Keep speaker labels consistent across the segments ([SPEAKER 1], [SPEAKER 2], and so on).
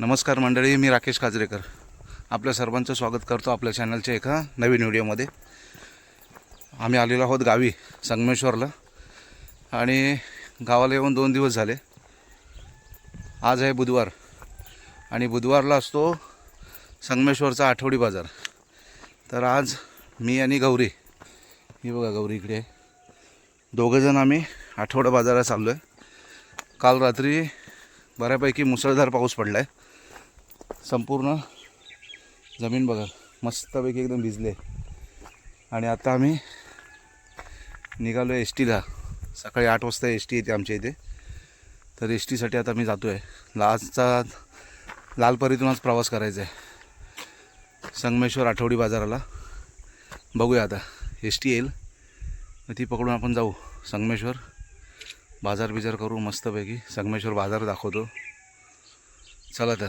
[SPEAKER 1] नमस्कार मंडळी मी राकेश काजरेकर आपल्या सर्वांचं स्वागत करतो आपल्या चॅनलच्या एका नवीन व्हिडिओमध्ये आम्ही आलेलो आहोत गावी संगमेश्वरला. आणि गावाला येऊन दोन दिवस झाले. आज आहे बुधवार. आणि बुधवारला असतो संगमेश्वरचा आठवडी बाजार. तर आज मी आणि गौरी ही बघा गौरी इकडे आहे. दोघंजण आम्ही आठवडा बाजारात चाललो आहे काल रात्री बऱ्यापैकी मुसळधार पाऊस पडला आहे संपूर्ण जमीन बघा मस्तपैकी एकदम भिजले. आणि आता आम्ही निघालो आहे एस टीला सकाळी आठ वाजता एस टी येते आमच्या इथे. तर एस टीसाठी आता मी जातो आहे आजचा लालपरीतून आज प्रवास करायचा आहे संगमेश्वर आठवडी बाजाराला. बघूया आता. एस टी येईल. मग ती पकडून आपण जाऊ. संगमेश्वर बाजार बिजार करू मस्तपैकी. संगमेश्वर बाजार दाखवतो. चला तर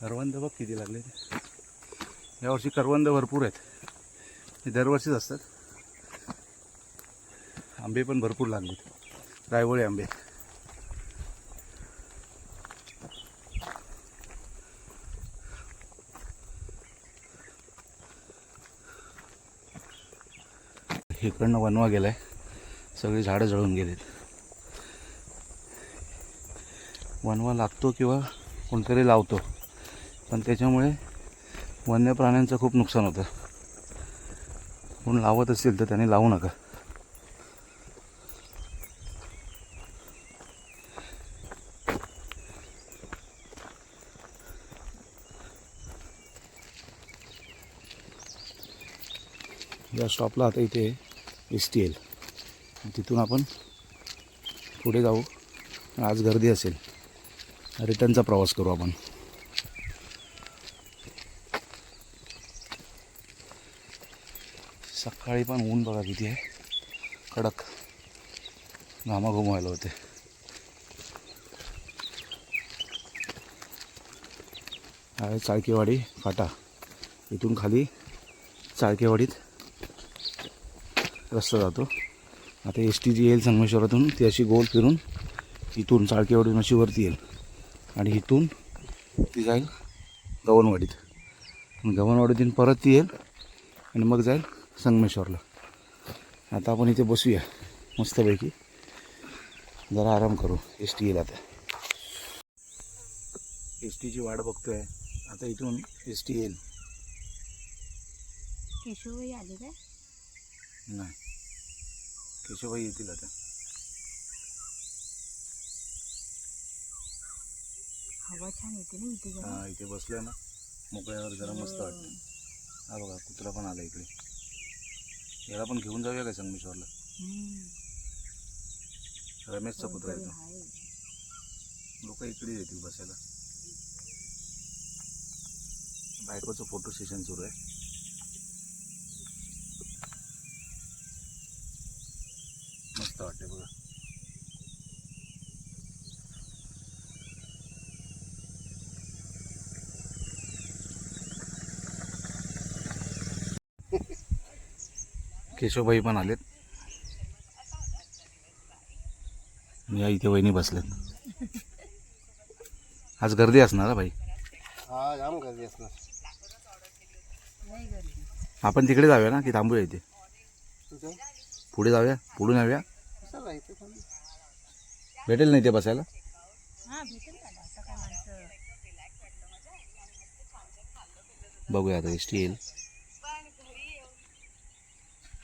[SPEAKER 1] करवंद बघ किती लागले ते. यावर्षी करवंद भरपूर आहेत. हे दरवर्षीच असतात. आंबे पण भरपूर लागलेत. रायवळी आंबे. इकडनं वनवा गेलाय. सगळी झाडं जळून गेलीत. वनवा लागतो किंवा कोणतरी लावतो. पण त्याच्यामुळे वन्य प्राण्यांचं खूप नुकसान होतं. कोण लावत असेल तर त्याने लावू नका. या स्टॉपला आता इथे एस टी एल तिथून आपण पुढे जाऊ. आज गर्दी असेल. रिटर्नचा प्रवास करू आपण. सकाळी पण ऊन बघा किती आहे. कडक. घामा घुमवायला होते. आहे चाळकेवाडी फाटा. इथून खाली चाळकेवाडीत रस्ता जातो. आता एस टी जी येईल संगमेश्वरातून. ती अशी गोल फिरून इथून चाळकेवाडीतून अशी वरती येईल. आणि इथून ती जाईल गवनवाडीत. गवनवाडीतून परत ती येईल आणि मग जाईल संगमेश्वरला. आता आपण इथे बसूया मस्तपैकी. जरा आराम करू. एस टी येईल आता. एस टीची वाट बघतोय. आता इथून एस टी येईल.
[SPEAKER 2] केशवबाई आले काय?
[SPEAKER 1] नाही. केशवबाई येतील आता.
[SPEAKER 2] हवा छान येते ना इथे
[SPEAKER 1] हा इथे बसलोय ना. मोकळ्यावर जरा मस्त वाटतं. हा बघा कुत्रा पण आला इकडे. याला पण घेऊन जाऊया काय संगमेश्वरला. रमेशचा येतो
[SPEAKER 2] आहे.
[SPEAKER 1] लोक इकडे येतील बसायला बायकोचं फोटो सेशन सुरू आहे मस्त वाटते बघा केशवबाई पण आलेत. या इथे वहिनी बसलेत. आज गर्दी असणार हा भाई?
[SPEAKER 3] हा जाम गर्दी असणार.
[SPEAKER 1] आपण तिकडे जाऊया ना की थांबूया इथे? पुढे जाऊया पुढून
[SPEAKER 3] पण?
[SPEAKER 1] भेटेल नाही ते बसायला?
[SPEAKER 2] हा भेटेल का आता काय माणसं
[SPEAKER 1] बघूया आता एस टी येईल.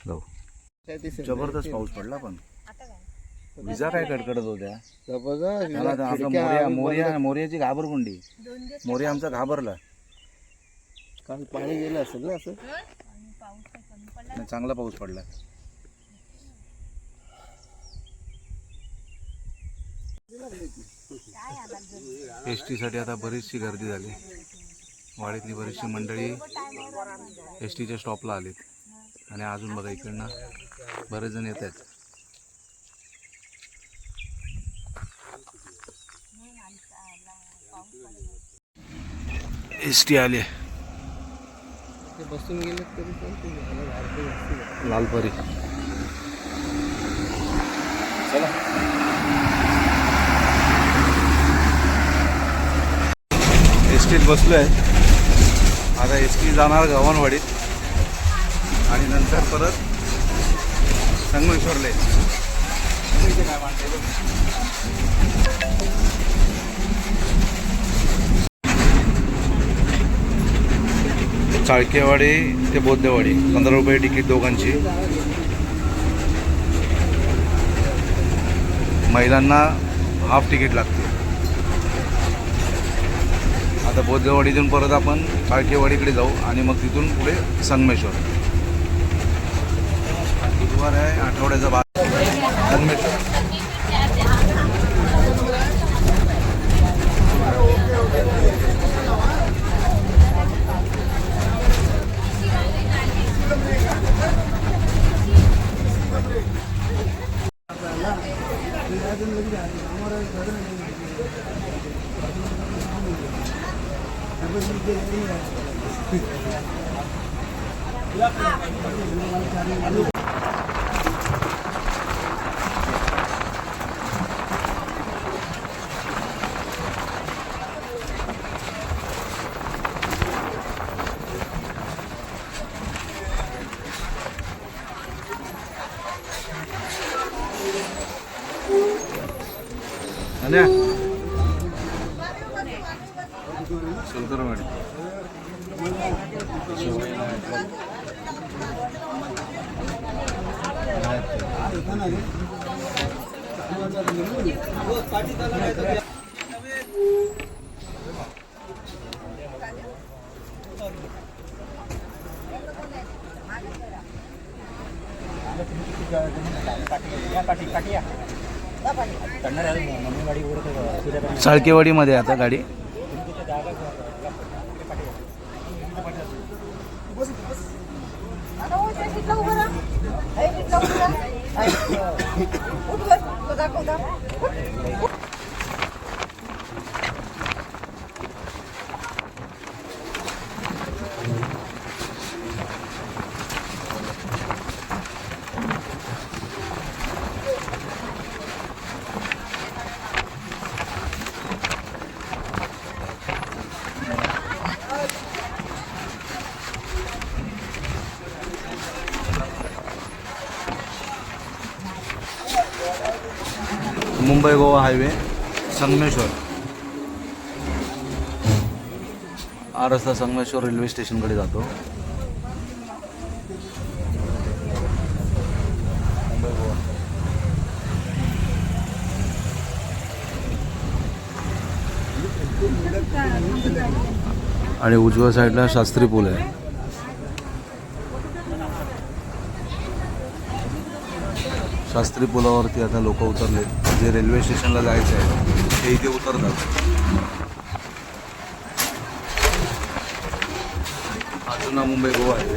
[SPEAKER 1] जाऊ. जबरदस्त. पाऊस पडला पण. विजा काय कडकडत होत्या? त्याला तर
[SPEAKER 3] खिडक्या
[SPEAKER 1] मोर्या मोर्याची घाबरगुंडी. मोर्या आमचा घाबरला.
[SPEAKER 3] काल पाणी गेलं असेल ना असं?
[SPEAKER 1] चांगला पाऊस पडला. एस टीसाठी आता बरीचशी गर्दी झाली. वाडीतली बरीचशी मंडळी एस टीच्या स्टॉपला आलीत. आणि अजून बघा इकडनं बरेच जण येत आहेत. एस टी आले
[SPEAKER 3] बसून गेले
[SPEAKER 1] लालपरी. एस टीत बसलो आहे आता एस टी जाणार गव्हाणवाडीत. आणि नंतर परत संगमेश्वरले. चाळकेवाडी ते बोद्धेवाडी पंधरा रुपये तिकीट दोघांची. महिलांना हाफ तिकीट लागते. आता बोद्धेवाडीतून परत आपण चाळकेवाडीकडे जाऊ आणि मग तिथून पुढे संगमेश्वर. आहे आठवड्याचा भाग. ಸಂತರ ಮಾಡಿ. ಪಾಟಿ साळकेवाडीमध्ये चाळकेवाडीमध्ये आता गाडी. मुंबई गोवा हायवे संगमेश्वर. हा रस्ता संगमेश्वर रेल्वे स्टेशनकडे जातो. आणि उजव्या साईडला शास्त्री पूल आहे. शास्त्री पुलावरती आता लोक उतरले जे रेल्वे स्टेशनला जायचं आहे ते इथे उतरतात. हा जुना मुंबई गोवा आहे.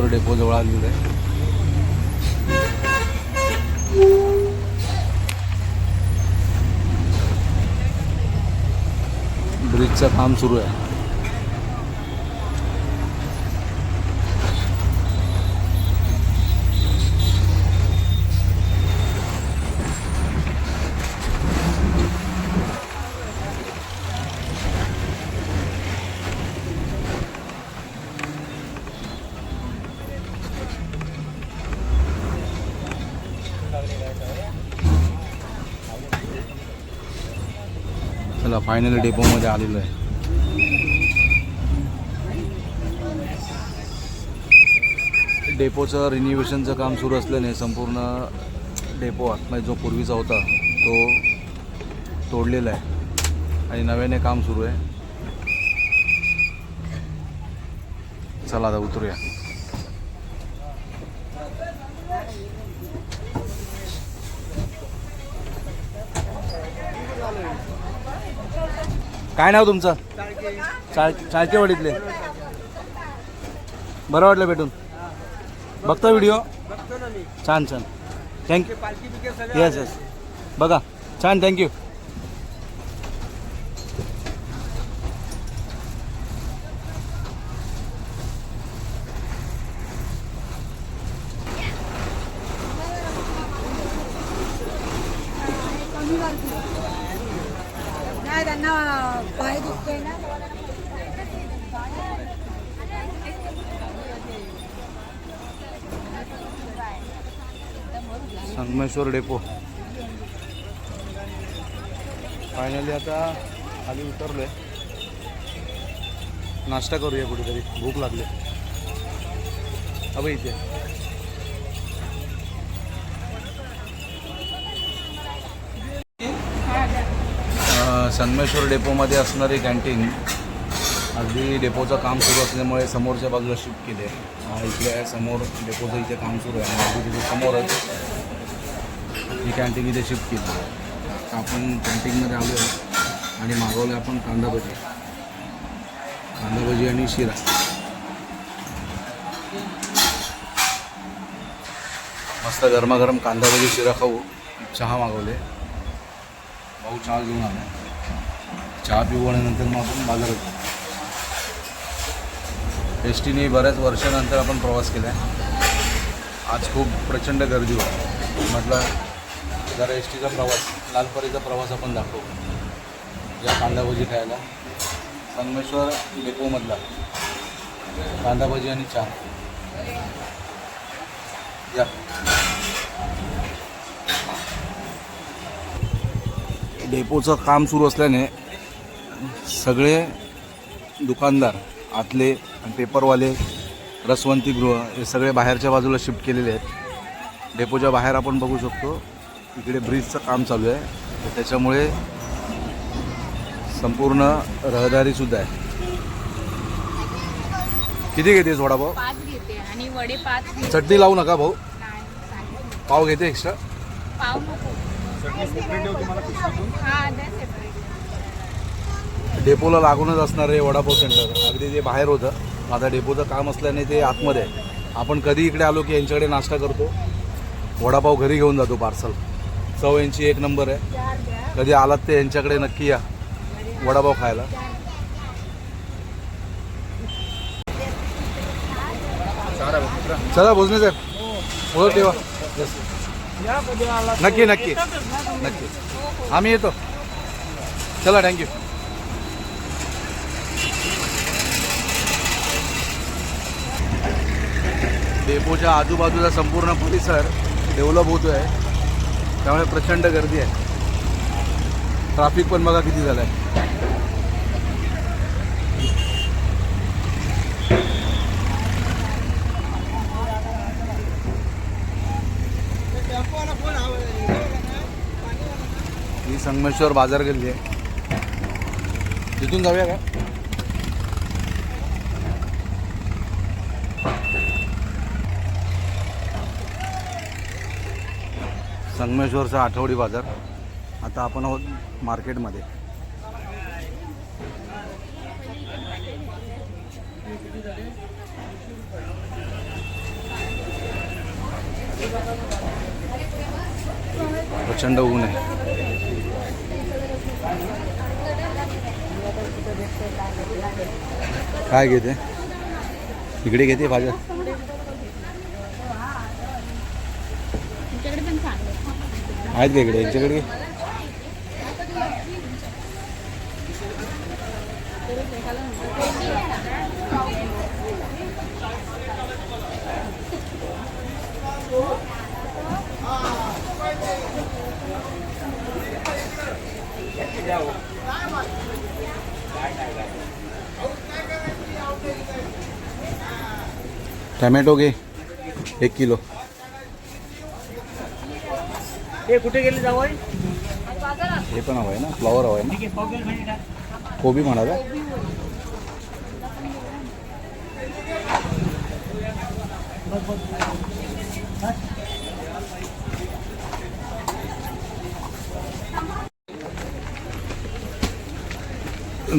[SPEAKER 1] हा डेपो जवळ आलेलं आहे. ब्रिजचं काम सुरू आहे. चला फायनली डेपोमध्ये आलेलो आहे. डेपोचं रिनिव्हेशनचं काम सुरू असल्याने संपूर्ण डेपो आतमध्ये जो पूर्वीचा होता तो तोडलेला आहे. आणि नव्याने काम सुरू आहे. चला आता उतरूया. काय नाव तुमचं? चाळ चाळकेवाडीतले बरं वाटलं भेटून. बघता व्हिडिओ. छान छान. थँक्यू येस येस बघा. छान थँक्यू
[SPEAKER 2] नाही त्यांना पाय दुखतोय ना
[SPEAKER 1] संगमेश्वर डेपो फायनली आता खाली उतरलोय. नाश्ता करूया कुठेतरी. भूक लागली. अभय इथे. संगमेश्वर डेपोमध्ये असणारी कॅन्टीन अगदी डेपोचं काम सुरू असल्यामुळे समोरच्या बाजूला शिफ्ट केले आहे. इकडे समोर. डेपोचं इथे काम सुरू आहे. अगदी तिथे समोरच ही कॅन्टीन इथे शिफ्ट केली. तर आपण कॅन्टीनमध्ये आलो आहे आणि मागवलं आपण कांदा भजी कांदा भजी आणि शिरा. मस्त गरमागरम कांदा भजी शिरा खाऊ. चहा मागवले. भाऊ चहा घेऊन आला चहा पिऊ आणि नंतर मग आपण बाजारात एस टीने बऱ्याच वर्षानंतर आपण प्रवास केला आहे आज खूप प्रचंड गर्दी होती. म्हटलं जरा एस टीचा प्रवास लालपरीचा प्रवास आपण दाखवू. या कांदाभजी खायला. संगमेश्वर डेपोमधला. कांदाभजी आणि चहा. या. डेपोचं काम सुरू असल्याने सगळे दुकानदार आतले आणि पेपरवाले रसवंतीगृह हे सगळे बाहेरच्या बाजूला शिफ्ट केलेले आहेत. डेपोच्या बाहेर आपण बघू शकतो. इकडे ब्रिजचं काम चालू आहे. तर त्याच्यामुळे संपूर्ण रहदारीसुद्धा आहे. किती घेतेस वडापाव?
[SPEAKER 2] पाच घेते आणि वडे पाच घेते.
[SPEAKER 1] चटणी लावू नका भाऊ.
[SPEAKER 2] नाही चालेल.
[SPEAKER 1] पाव घेते एक्स्ट्रा
[SPEAKER 2] पाव नको. हा द्या सेपरेट
[SPEAKER 1] डेपोला लागूनच असणारे वडापाव सेंटर अगदी ते बाहेर होतं. आता डेपोचं काम असल्याने ते आतमध्ये आहे. आपण कधी इकडे आलो की यांच्याकडे नाश्ता करतो. वडापाव घरी घेऊन जातो पार्सल चव यांची एक नंबर आहे. कधी आलात ते यांच्याकडे नक्की या. वडापाव खायला. चला भोजने साहेब हो ठेवा. नक्की नक्की. नक्की. आम्ही येतो. चला थँक्यू डेपोच्या आजूबाजूचा संपूर्ण परिसर डेव्हलप होतो आहे त्यामुळे प्रचंड गर्दी आहे. ट्राफिक पण बघा किती झालं आहे ही संगमेश्वर बाजार गल्ली आहे. तिथून जाऊया का? संगमेश्वरचा आठवडी बाजार. आता आपण आहोत मार्केटमध्ये. प्रचंड ऊन आहे. काय घेते? इकडे घेते भाज्या. का इकडे यांच्याकडे टमॅटो घे एक किलो।
[SPEAKER 4] हे कुठे गेले जावं
[SPEAKER 1] हे पण हवं आहे ना फ्लॉवर हवं आहे ना कोबी म्हणाला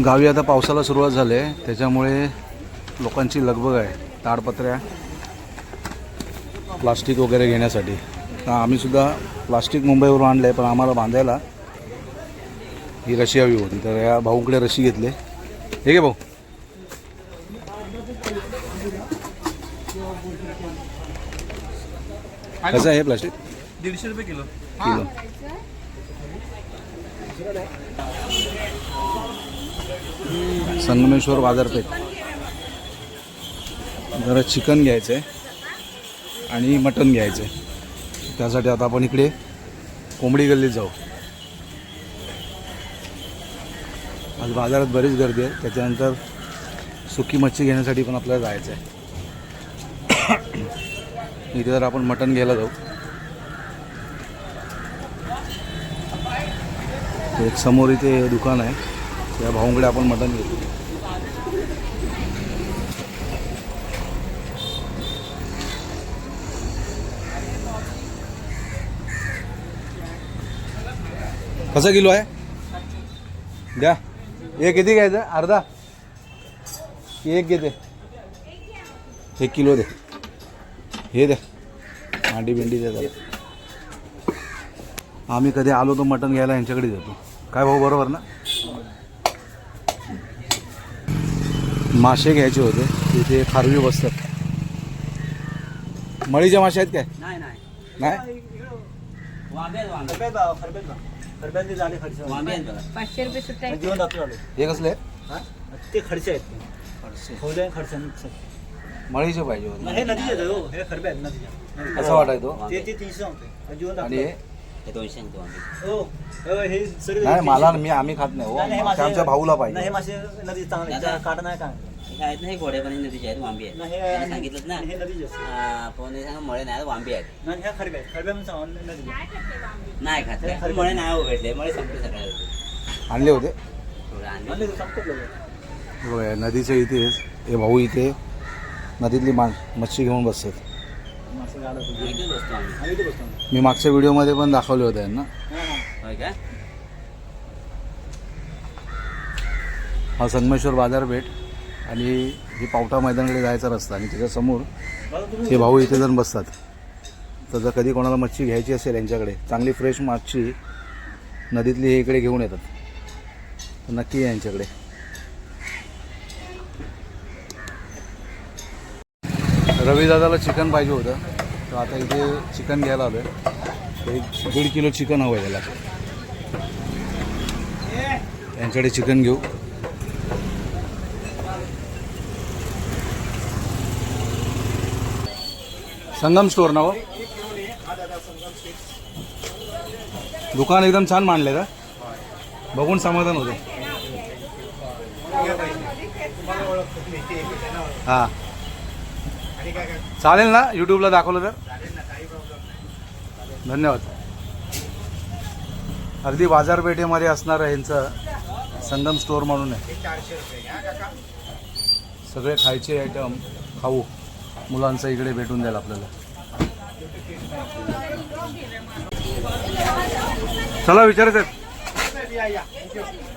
[SPEAKER 1] गावी आता पावसाला सुरुवात झाली आहे. त्याच्यामुळे लोकांची लगबग आहे ताडपत्र्या प्लास्टिक वगैरे घेण्यासाठी. आम्हीसुद्धा प्लास्टिक मुंबईवरून आणलं आहे पण आम्हाला बांधायला ही रशी हवी होती. तर या भाऊकडे रशी घेतले. हे घे भाऊ. कसं आहे प्लास्टिक?
[SPEAKER 4] दीडशे रुपये किलो.
[SPEAKER 1] किलो. संगमेश्वर बाजारपेठ. जरा चिकन घ्यायचं आहे आणि मटन घ्यायचं आहे त्यासाठी आता आपण इकडे कोंबडी गल्लीत जाऊ. आज बाजारात बरीच गर्दी आहे. त्याच्यानंतर सुकी मच्छी घेण्यासाठी पण आपल्याला जायचं आहे इथे जर आपण मटन घ्यायला जाऊ. एक समोर इथे दुकान आहे. त्या भाऊंकडे आपण मटण घेतो कसं किलो आहे? द्या. हे किती घ्यायचं? अर्धा. एक घेते. एक किलो दे. हे द्या मांडी बिंडी दे जरा. आम्ही कधी आलो तर मटण घ्यायला यांच्याकडे देतो काय भाऊ बरोबर ना? मासे घ्यायचे होते. तिथे खारवी बसतात. मळीच्या मासे आहेत काय?
[SPEAKER 4] नाही झाले खर्च वांगे आहेत बघा
[SPEAKER 2] पाचशे रुपये सुट्टा आहे.
[SPEAKER 4] जीवन दाखवून आलो.
[SPEAKER 1] हे कसले?
[SPEAKER 4] हा? ते खर्चे आहेत खोले खर्च
[SPEAKER 1] मळीचे पाहिजे होते.
[SPEAKER 4] हे नदीचे आहेत हो. हे खरबे आहेत नदीच्या
[SPEAKER 1] कसं वाटायचो
[SPEAKER 4] ते ते तीनशे होते. जीवन
[SPEAKER 1] आणि हे?
[SPEAKER 5] हे दोनशे
[SPEAKER 4] हो. हो, हे सगळे
[SPEAKER 1] नाही मला मी आम्ही खात नाही
[SPEAKER 4] नाही, हे मासे-
[SPEAKER 1] आमच्या भाऊला
[SPEAKER 4] नाही हे
[SPEAKER 1] पाहिजे
[SPEAKER 4] मासे नदी चांगले
[SPEAKER 5] दादा.
[SPEAKER 4] काटा नाही काय
[SPEAKER 5] हे आहेत ना हे घोड्यापाणी नदीचे आहेत वांबी आहेत.
[SPEAKER 4] नाही
[SPEAKER 5] त्यांनी
[SPEAKER 4] हे
[SPEAKER 5] सांगितलं ना.
[SPEAKER 4] हे नदीचे आहेत.
[SPEAKER 5] पण हे सांगा मळे नाही वांबी आहेत.
[SPEAKER 4] नाही ह्या आहेत. नदीचे
[SPEAKER 5] नाही खात
[SPEAKER 4] हे खरं-
[SPEAKER 5] मळे नाही. उघडले. मळे संपले सगळ्या
[SPEAKER 1] आणले होते.
[SPEAKER 5] थोडं आणले.
[SPEAKER 4] आणले संपत लोक.
[SPEAKER 1] बघा, नदीच्या इथेच हे भाऊ इथे नदीतली मा मच्छी घेऊन बसतात.
[SPEAKER 4] मासे गाडत होते.
[SPEAKER 5] इथेच बसतो आम्ही.
[SPEAKER 4] आम्ही इथे बसतो
[SPEAKER 1] मी मागच्या व्हिडिओमध्ये पण दाखवले होते यांना.
[SPEAKER 4] हा, हा.
[SPEAKER 5] होय
[SPEAKER 1] हा संगमेश्वर बाजारपेठ आणि हे पावटा मैदानाकडे जायचा रस्ता आणि त्याच्यासमोर हे भाऊ इथे जण बसतात. तर जर कधी कोणाला मच्छी घ्यायची असेल यांच्याकडे चांगली फ्रेश मच्छी नदीतली हे इकडे घेऊन येतात. तर नक्की यांच्याकडे. रवीदादाला चिकन पाहिजे होतं. तर आता इथे चिकन घ्यायला आलं आहे एक दीड किलो चिकन हवं आहे त्याला. यांच्याकडे चिकन घेऊ. संगम स्टोर ना हो दुकान एकदम छान मांडले का बघून समाधान होते. हां. चालेल ना? यूट्यूबला दाखवलं तर? धन्यवाद. अगदी बाजारपेठेमध्ये असणारं यांचं संगम स्टोअर म्हणून आहे. सगळे खायचे आयटम खाऊ. मुलांचं इकडे भेटून जाईल आपल्याला. चला विचारत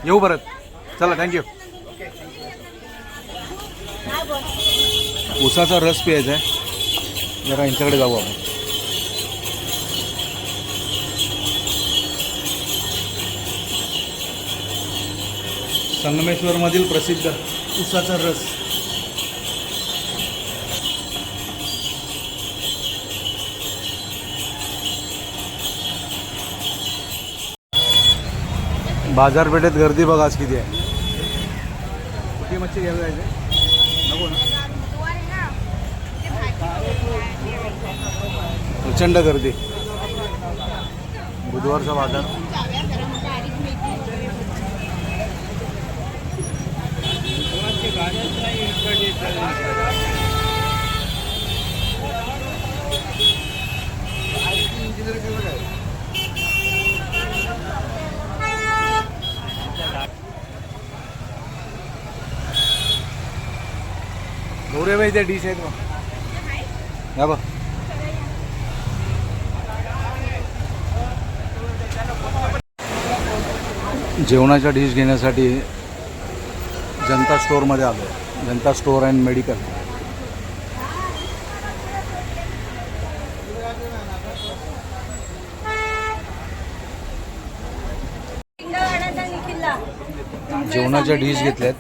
[SPEAKER 1] येऊ परत. चला थँक्यू उसाचा रस प्यायचा आहे. जरा यांच्याकडे जाऊ आपण. संगमेश्वरमधील प्रसिद्ध उसाचा रस. बाजारपेठेत गर्दी बघा आज किती आहे. कुठली मच्छी घ्यायला जायचं? नको ना. प्रचंड गर्दी. बुधवारचा बाजार. इंजिनिअर केलं काय गौरव त्या डिश आहेत मग या बघ. जेवणाच्या डिश घेण्यासाठी जनता स्टोअरमध्ये आलो जनता स्टोअर अँड मेडिकल जेवणाच्या डिश घेतल्यात.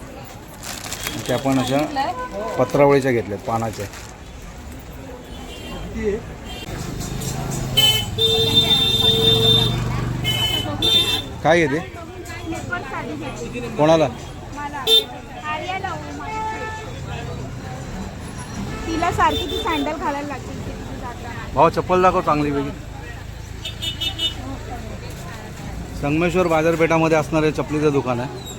[SPEAKER 1] त्या पण अशा पत्रावळीच्या घेतल्यात पानाच्या. काय घेते? कोणाला?
[SPEAKER 6] तिला सारखी ती सँडल घालायला लागते.
[SPEAKER 1] भाऊ चप्पल दाखव चांगली वेगळी. संगमेश्वर बाजारपेठामध्ये असणारे चपलीचं दुकान आहे.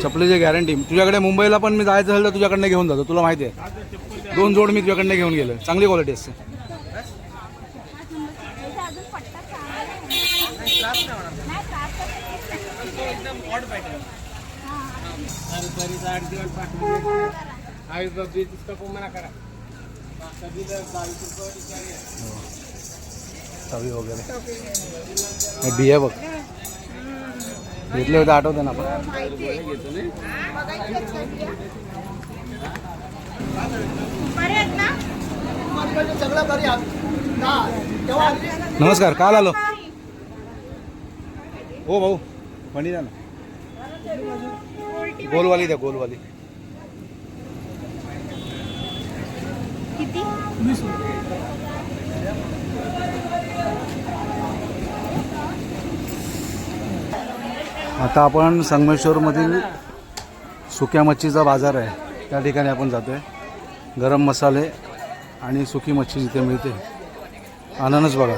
[SPEAKER 1] चपलीची गॅरंटी तुझ्याकडे मुंबईला पण मी जायचं झालं तर तुझ्याकडनं घेऊन जातो तुला माहिती आहे दोन जोड मी तुझ्याकडनं घेऊन गेलो चांगली क्वालिटी असते
[SPEAKER 6] चांगला आहे.
[SPEAKER 1] वगैरे हे बिया बघ घेतले होते आठवते ना आपण. नमस्कार काल आलो. हो भाऊ म्हणी ना. गोलवाली द्या गोलवाली.
[SPEAKER 6] किती?
[SPEAKER 1] आता आपण संगमेश्वरमधील सुक्या मच्छीचा बाजार आहे. त्या ठिकाणी आपण जातो आहे गरम मसाले आणि सुकी मच्छी जिथे मिळते. अननस बघा.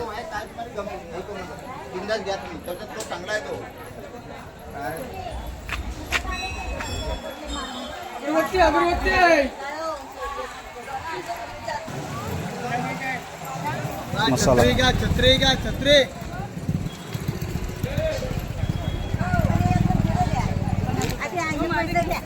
[SPEAKER 1] मसाला.
[SPEAKER 3] छत्रे घ्या छत्रे
[SPEAKER 6] आधी आई पैसे द्या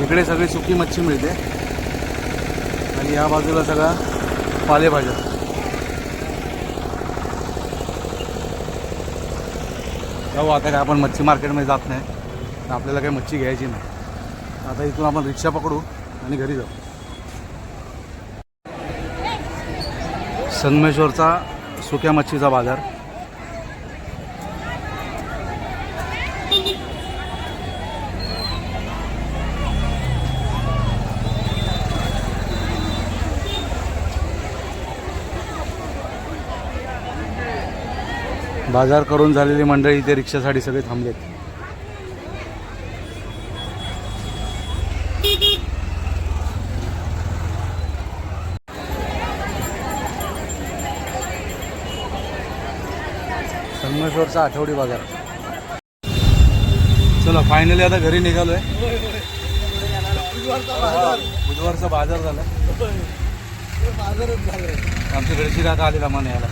[SPEAKER 1] इकडे सगळी सुकी मच्छी मिळते. आणि या बाजूला सगळा पालेभाज्या. जाऊ आता काय आपण मच्छी मार्केटमध्ये जात नाही. तर आपल्याला काही मच्छी घ्यायची नाही. आता इथून आपण रिक्षा पकडू. आणि घरी जाऊ. संगमेश्वरचा सुक्या मच्छीचा बाजार. बाजार करून झालेली मंडळी इथे रिक्षासाठी सगळे थांबलेत. संगमेश्वरचा आठवडी बाजार. चला फायनली आता घरी निघालोय. बुधवारचा बाजार झाला. आमच्या घरची काका आलेला मन यायला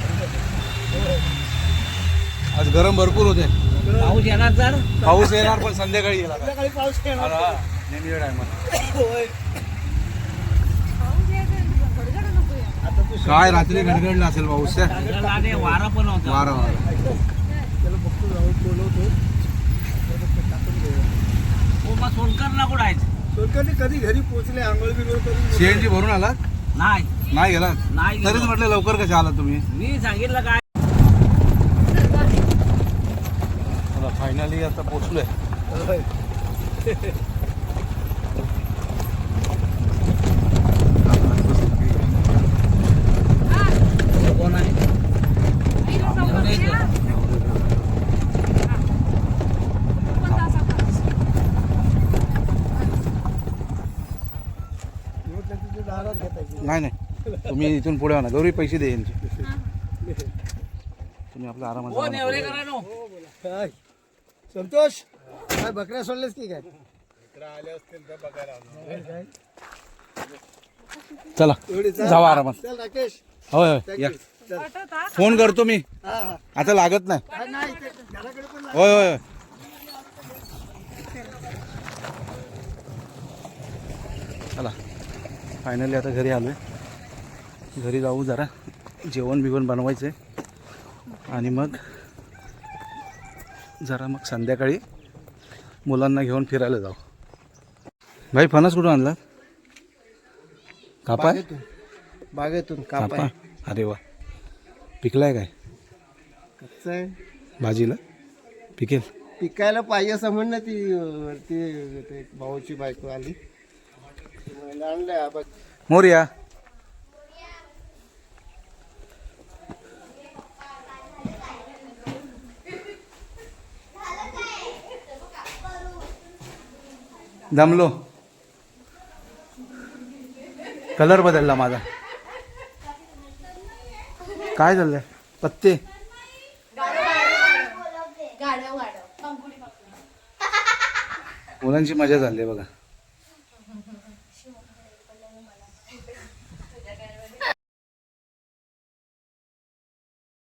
[SPEAKER 1] आज गरम भरपूर होते.
[SPEAKER 3] पाऊस येणार तर.
[SPEAKER 1] पाऊस येणार पण संध्याकाळी येणार.
[SPEAKER 3] पाऊस
[SPEAKER 1] नेहमी वेळ आहे
[SPEAKER 3] आता
[SPEAKER 1] काय रात्री गडगडला असेल पाऊस?
[SPEAKER 5] वारा पण होता.
[SPEAKER 1] वारा वारा.
[SPEAKER 3] त्याला बघतो जाऊन बोलवतो.
[SPEAKER 5] मग सोनकरला कुठं आहे
[SPEAKER 3] सोलकरनी कधी घरी पोहोचले? आंघोळ बिंघोळ करून
[SPEAKER 1] सीएनजी भरून आला
[SPEAKER 5] नाही.
[SPEAKER 1] नाही गेला
[SPEAKER 5] नाही
[SPEAKER 1] तरीच म्हटलं लवकर कशा आला तुम्ही?
[SPEAKER 5] मी सांगितलं काय?
[SPEAKER 1] फायनली आता पोचलोय
[SPEAKER 3] होय.
[SPEAKER 5] कोण आहे
[SPEAKER 3] मग त्या तिथे दारात घेतायची
[SPEAKER 1] नाही नाही. तुम्ही इथून पुढे आणा. गौरी पैसे दे यांचे. तुम्ही आपल्या आरामात
[SPEAKER 5] कोण
[SPEAKER 1] जावा.
[SPEAKER 5] एवढे करा नो.
[SPEAKER 3] काय? संतोष? काय बकऱ्या सोडलेस की काय? आले असतील तर बघायला
[SPEAKER 1] चला जावा आरामात. होय होय. या. फोन करतो मी. आता लागत नाही. होय होय होय. चला. फायनली आता घरी आलोय. घरी जाऊ जरा. जेवण बिवण बनवायचं आहे आणि मग जरा मग संध्याकाळी मुलांना घेऊन फिरायला जाऊ. भाई फणस कुठून आणला? कापाय?
[SPEAKER 3] बागेतून.
[SPEAKER 1] कापा अरे वा. पिकलाय काय?
[SPEAKER 3] कच्चं आहे.
[SPEAKER 1] भाजीला? पिकेल?
[SPEAKER 3] पिकायला पाहिजे असं म्हण ना ती वरती ते भाऊची बायको आली. आणलंय बघ
[SPEAKER 1] मोर्या दमलो कलर बदलला माझा. काय झालंय पत्ते. मुलांची मजा झाली बघा.